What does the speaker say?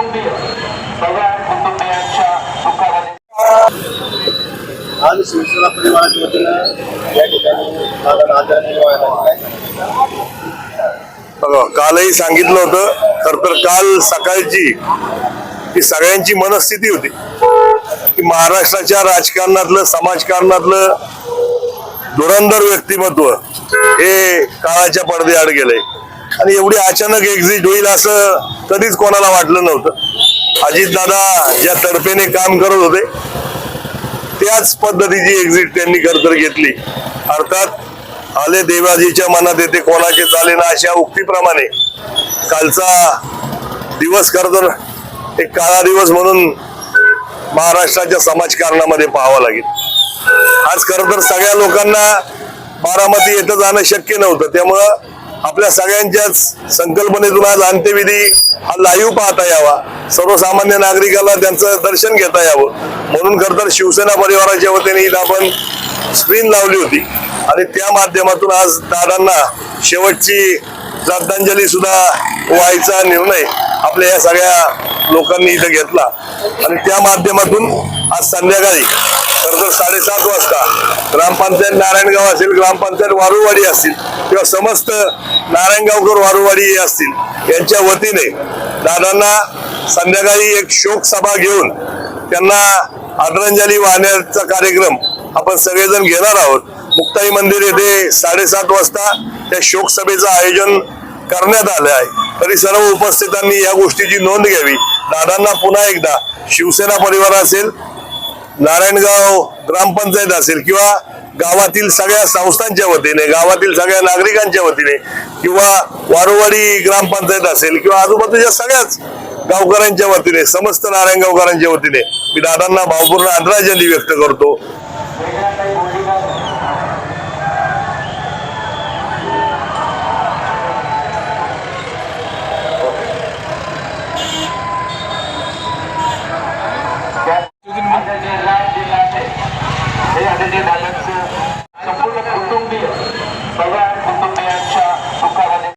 कुटुंबीय सगळ्या कुटुंबियांच्या सुखामध्ये आज शिवसेना परिवाराच्या वतीनं या ठिकाणी माझा आदरणीय बघा कालही सांगितलं होतं खर तर काल सकाळची ही सगळ्यांची मनस्थिती होती की महाराष्ट्राच्या राजकारणातलं समाजकारणातलं धुरंधर व्यक्तिमत्व हे काळाच्या पडद्याआड गेलंय आणि एवढी अचानक एक्झिट होईल असं कधीच कोणाला वाटलं नव्हतं. अजितदादा ज्या तडफेने काम करत होते त्याच पद्धतीची एक्झिट त्यांनी करतर घेतली. अर्थात आले देवाजीच्या मनात येते कोणाचे चाले ना अशा उक्तीप्रमाणे. कालचा दिवस खरं तर एक काळा दिवस म्हणून महाराष्ट्राच्या समाजकारणामध्ये पाहावा लागेल. आज खर तर सगळ्या लोकांना बारामती येतं जाणं शक्य नव्हतं. त्यामुळं आपल्या सगळ्यांच्याच संकल्पनेतून आज अंत्यविधी हा लाईव्ह पाहता यावा. सर्वसामान्य नागरिकाला त्यांचं दर्शन घेता यावं. म्हणून खर तर शिवसेना परिवाराच्या वतीने इथं आपण स्क्रीन लावली होती. आणि त्या माध्यमातून आज दादांना शेवटची श्रद्धांजली सुद्धा व्हायचा निर्णय आपल्या या सगळ्या लोकांनी इथं घेतला. आणि त्या माध्यमातून आज संध्याकाळी खरं तर साडेसात वाजता ग्रामपंचायत नारायणगाव असेल ग्रामपंचायत वारुवाडी असतील किंवा समस्त नारायणगावकर वारुवाडी असतील यांच्या वतीने दादांना संध्याकाळी एक शोक सभा घेऊन त्यांना आदरांजली वाहण्याचा कार्यक्रम आपण सगळेजण घेणार आहोत. मुक्ताई मंदिर येथे साडेसात वाजता त्या शोकसभेचं आयोजन करण्यात आलं आहे. तरी सर्व उपस्थितांनी या गोष्टीची नोंद घ्यावी. दादांना पुन्हा एकदा शिवसेना परिवार असेल नारायणगाव ग्रामपंचायत असेल किंवा गावातील सगळ्या संस्थांच्या वतीने गावातील सगळ्या नागरिकांच्या वतीने किंवा वारोवाडी ग्रामपंचायत असेल किंवा आजूबाजूच्या सगळ्याच गावकऱ्यांच्या वतीने समस्त नारायणगावकरांच्या वतीने मी दादांना भावपूर्ण आदरांजली व्यक्त करतो. 兄弟，拜拜